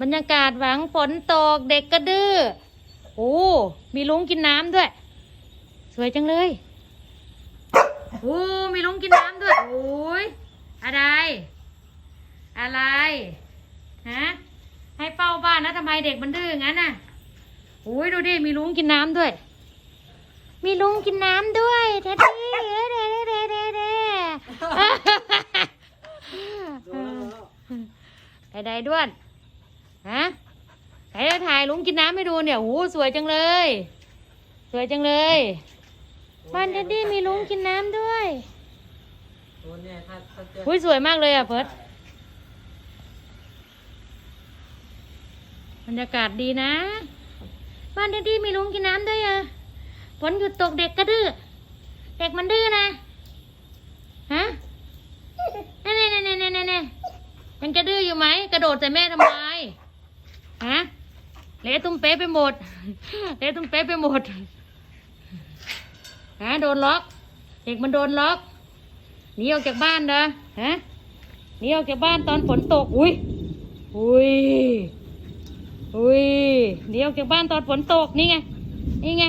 บรรยากาศหวังฝนตกเด็กก็ดื้อโอ้ มีลุงกินน้ำด้วย สวยจังเลยโอ้มีลุงกินน้ำด้วยโอ้ยอะไร อะไรฮะให้เฝ้าบ้านนะทำไมเด็กมันดื้ออย่างนั้นน่ะโอ้ยดูดิมีลุงกินน้ำด้วย มีลุงกินน้ำด้วยเด็ดดิเด็ดเด็ดเด็ดเด็ดเด็ไอ้ใดด้วน ฮะไหนจะถ่ายลุงกินน้ำให้ดูเนี่ยโอ้โหสวยจังเลย สวยจังเลยบ้านเดดดี้มีลุงกินน้ำด้วยตัวเนี่ยถ้าถ้าเจออุ้ยสวยมากเลยอะเพิร์ดบรรยากาศดีนะ บ้านเดดดี้มีลุงกินน้ำด้วยอะฝนหยุดตกเด็กก็ดื้อเด็กมันดื้อนะฮะเน่เน่เน่เน่เน่เน่เน่ยังจะดื้ออยู่ไหมกระโดดใส่แม่ทำไม ฮะเละตุ้มเป๊ะไปหมดเละตุ้มเป๊ะไปหมดฮะโดนล็อก เด็กมันโดนล็อกหนีออกจากบ้านเด้อฮะหนีออกจากบ้านตอนฝนตกอุ้ยอุ้ยอุ้ยหนีออกจากบ้านตอนฝนตกนี่ไงนี่ไง